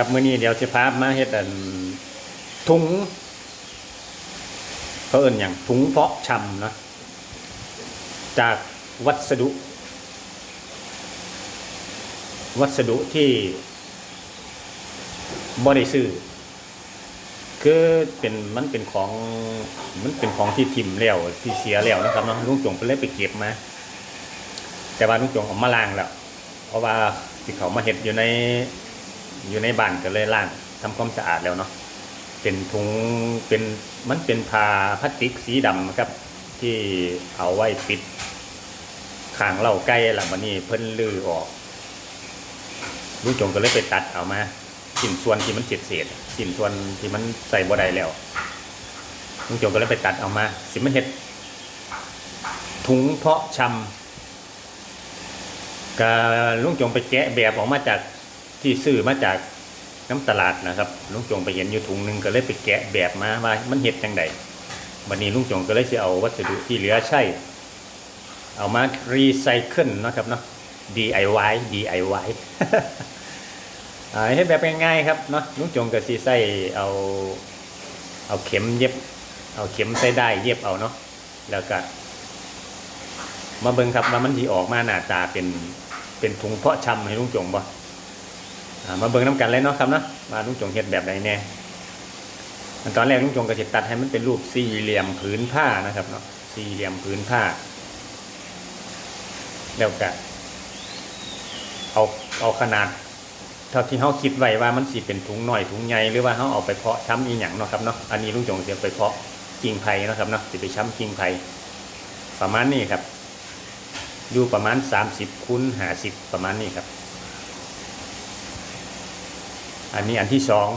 ครับมื้อนี้เดี๋ยวสิพามาเฮ็ดอันถุงเขาเอิ้นหยังถุงเพาะชำนะจากวัสดุ วัสดุที่บ่ได้ซื้อคือเป็นมันเป็นของมันเป็นของที่ทิมแล้วที่เสียแล้วนะครับเนาะลุงจงไปเลยไปเก็บมา แต่ว่าลุงจงเอามาล้างแล้ว เพราะว่าที่เขามาเห็ดอยู่ใน อยู่ในบ้านก็เลยล้างทำความสะอาดแล้วเนาะเป็นถุงเป็นมันเป็นผ้าพลาสติกสีดำครับ ที่เอาไว้ปิดขางเหล่าใกล้ละวันนี้เพิ่นลือออกลุงจงก็เลยไปตัดเอามาชิ้นส่วนที่มันเศษเศษๆชิ้นส่วนที่มันใส่บ่ได้แล้วลุงจงก็เลยไปตัดเอามา สิมันเห็ดถุงเพาะชำก็ลุงจงไปแกะแบบออกมาจาก ที่ซื้อมาจากน้ำตลาดนะครับลุงจงไปเห็นอยู่ถุงหนึ่งก็เลยไปแกะแบบมาว่ามันเห็ดจังไดวันนี้ลุงจงก็เลยจะเอาวัสดุที่เหลือใช้เอามารีไซเคิลนะครับเนาะ DIY DIY อ่าเฮ็ดแบบง่ายๆครับเนาะลุงจงก็สิใส่เอาเอาเข็มเย็บ เอาเข็มใส่ได้เย็บเอาเนาะแล้วก็ มาเบิ่งครับว่ามันที่ออกมาหน้าตาเป็นเป็นถุงเพาะชำให้ลุงจงบ่ มาเบิ่งน้ำกันเลยเนาะครับเนาะมาลุงจงเฮ็ดแบบใดแน่ตอนแรกลุงจงก็สิตัดให้มันเป็นรูปสี่เหลี่ยมผืนผ้านะครับเนาะสี่เหลี่ยมผืนผ้าแล้วก็เอาเอาขนาด เท่าที่เขาคิดไว้ว่ามันสิเป็นถุงหน่อยถุงใหญ่หรือว่าเขาเอาไปเพาะช้ำอีหยังเนาะครับเนาะอันนี้ลุงจงเสียไปเพาะกิ่งไผ่นะครับเนาะสิไปช้ำกิ่งไผ่ประมาณนี้ครับ อยู่ประมาณสามสิบคูณห้าสิบประมาณนี้ครับ อันนี้อันที่สอง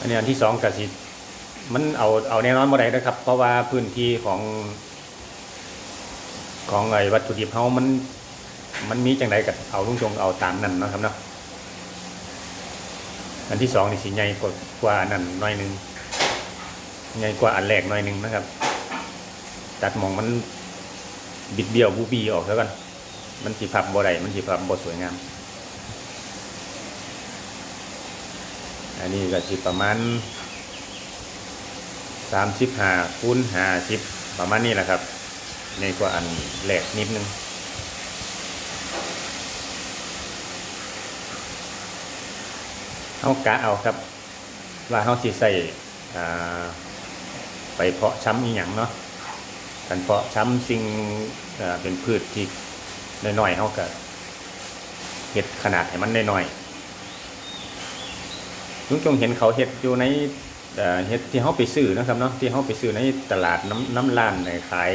อันนี้อันที่สองกสิมันเอาเอาแน่นอนบ่ได้นะครับ เพราะว่าพื้นที่ของ ของไอ้วัตถุดิบเฮามัน มันมีจังไดกับเอาลุงจงเอาตามนั้นนะครับเนาะอันที่สองนี่สิใหญ่กว่ากว่าอันนั้นหน่อยหนึงใหญ่กว่าอันแรกหน่อยหนึงนะครับ ตัดมองมันบิดเบี้ยวบูบีออกแล้วกัน มันสีพับบ่ได้มันสีพับบ่สวยงาม อันนี้ก็สิประมาณสามสิบห้าคูณห้าสิบประมาณนี้แหละครับในกว่าอันแรกนิดนึงเอากะเอาครับ ว่าเขาสิใส่ไปเพาะช้ำอีหยังเนาะกันเพาะช้ำสิ่งเอ่อเป็นพืชที่น้อยๆเขาก็เห็ดขนาดให้มันน้อยๆ ลุงจงเห็นเขาเห็ดอยู่ในเห็ดที่เขาไปซื้อนะครับเนาะที่เขาไปซื้อในตลาดน้ำน้ำร้านในขาย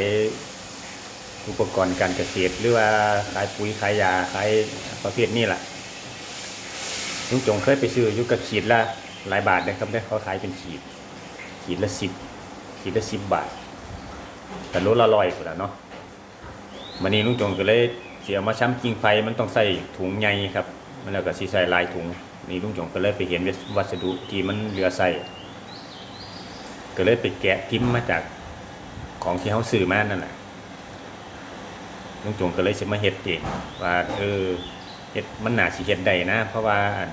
อุปกรณ์การเกษตรหรือว่าขายปุ๋ยขายยาขายประเภทนี้แหละลุงจงเคยไปซื้ออยู่กับขีดละหลายบาทนะครับเนี่ยเขาขายเป็นขีด ขีดละสิบขีดละสิบบาท แต่รถละลอยกว่าเนาะวันนี้ลุงจงก็เลยเสียมาช้ำกิ่งไฟมันต้องใส่ถุงใหญ่ครับมันแล้วก็สีใส่ลายถุง นี่ลุงจงก็เลยไปเห็นวัสดุที่มันเหลือใส่ก็เลยไปแกะพิมมาจากของที่เขาซื้อมานั่นแหละลุงจงก็เลยจะมาเฮ็ดเองว่าเออเฮ็ดมันหนาสิเฮ็ดได้นะ เพราะว่าอัน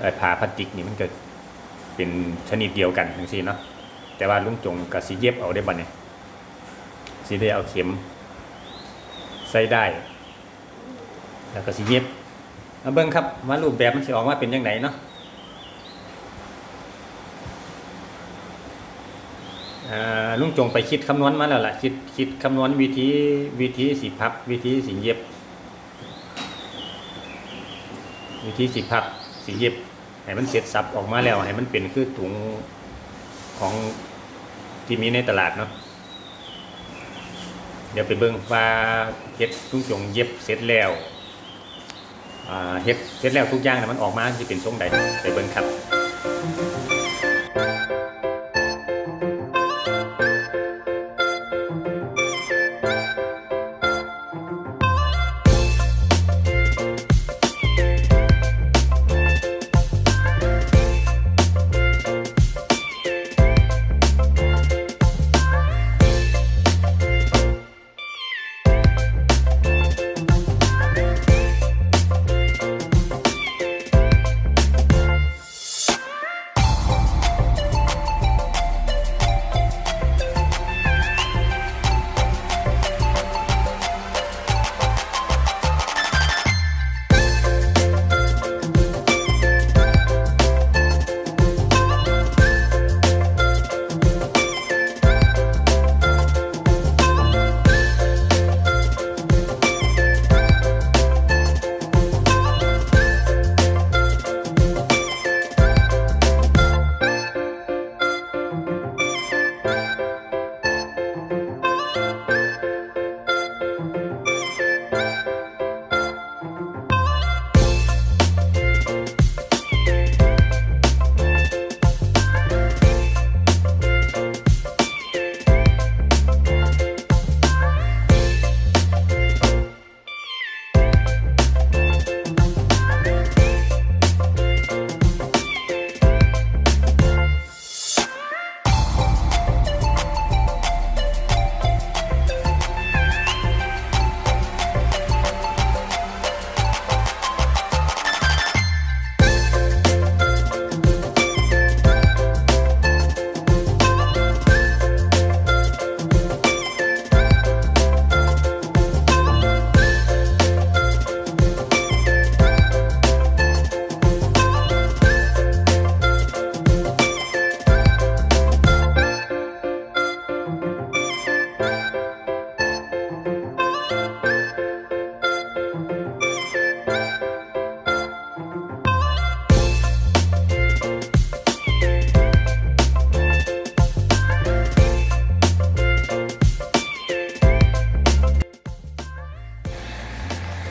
เอ่าพลาสติกนี่มันก็เป็นชนิดเดียวกันทั้งสิ้นเนาะแต่ว่าลุงจงกับสีเย็บเอาได้บ่เนี่ยสีได้เอาเข็มใส่ได้ แล้วก็สีเย็บ เบิ่งครับว่ารูปแบบมันสิออกมาเป็นยังไงเนาะลุงจงไปคิดคำนวณมาแล้วล่ะคิดคิดคำนวณวิธีวิธีสีพับ วิธีสีเย็บ วิธีสีพับสีเย็บให้มันเสร็จสับออกมาแล้วให้มันเป็นคือถุงของที่มีในตลาดเนาะเดี๋ยวไปเบิ่งว่าเฮ็ดทุกจงเย็บเสร็จแล้ว เฮ็ดเสร็จแล้วทุกอย่างนะมันออกมาที่เป็นทรงใดไปเบิ่งครับ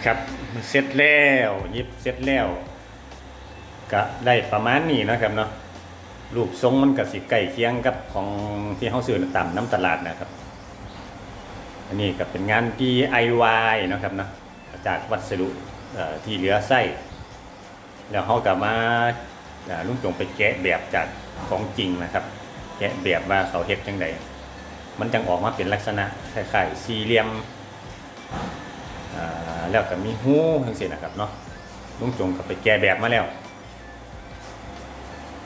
ครับเสร็จแล้วยิบเสร็จแล้วก็ได้ประมาณนี้นะครับเนาะรูปทรงมันก็สิใกล้เคียงกับของที่เขาซื้อตามน้ำตลาดนะครับ อันนี้ก็เป็นงาน DIY นาะครับเนาะจากวัสดุที่เหลือไส้แล้วเขาก็มาอ่าลุงจงไปแกะแบบจากของจริงนะครับ แกะแบบว่าเขาเฮ็ดจังไดมันจังออกมาเป็นลักษณะคล้ายๆสี่เหลี่ยม อ่าแล้วก็มีหูทั้งสิ้นนะครับเนาะลุงจงก็ไปแกะแบบมาแล้ว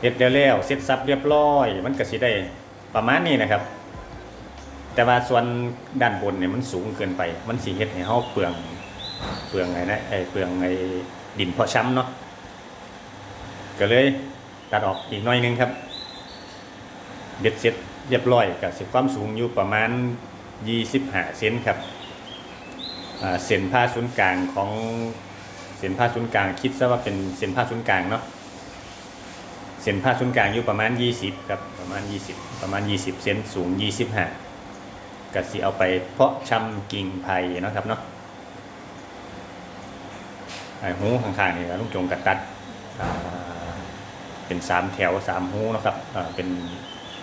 เฮ็ดแล้วแล้วเสร็จสับเรียบร้อย มันก็สิได้ประมาณนี้นะครับ แต่ว่าส่วนด้านบนเนี่ยมันสูงเกินไป มันสิเฮ็ดให้เฮาเปลืองเปลืองไงนะไอ้เปลืองไอ้ดินเพาะช้ำเนาะก็เลยตัดออกอีกน่อยนึงครับเบ็ดเสร็จเรียบร้อยกับสิความสูงอยู่ประมาณ25เซนครับ เส้นผ่าศูนย์กลางของเส้นผ่าศูนย์กลางคิดซะว่าเป็นเส้นผ่าศูนย์กลางเนาะเส้นผ่าศูนย์กลางอยู่ประมาณ 20ครับประมาณ 20 ประมาณ 20 เซนสูง 25ก็สิเอาไปเพาะชำกิ่งไผ่เนาะครับเนาะไอ้หูข้างๆนี่ลุงจงกัดตัดเป็นสามแถวสามหูนะครับเป็น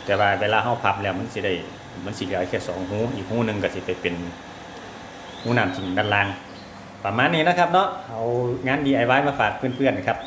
แต่ว่าเวลาเข้าพับแล้วมันสิได้มันสิเหลือแค่สองหูอีกหูหนึ่งก็สิไปเป็น มูน้ำถึงด้านล่าง ประมาณนี้นะครับเนาะเอางาน DIY มาฝากเพื่อนๆครับ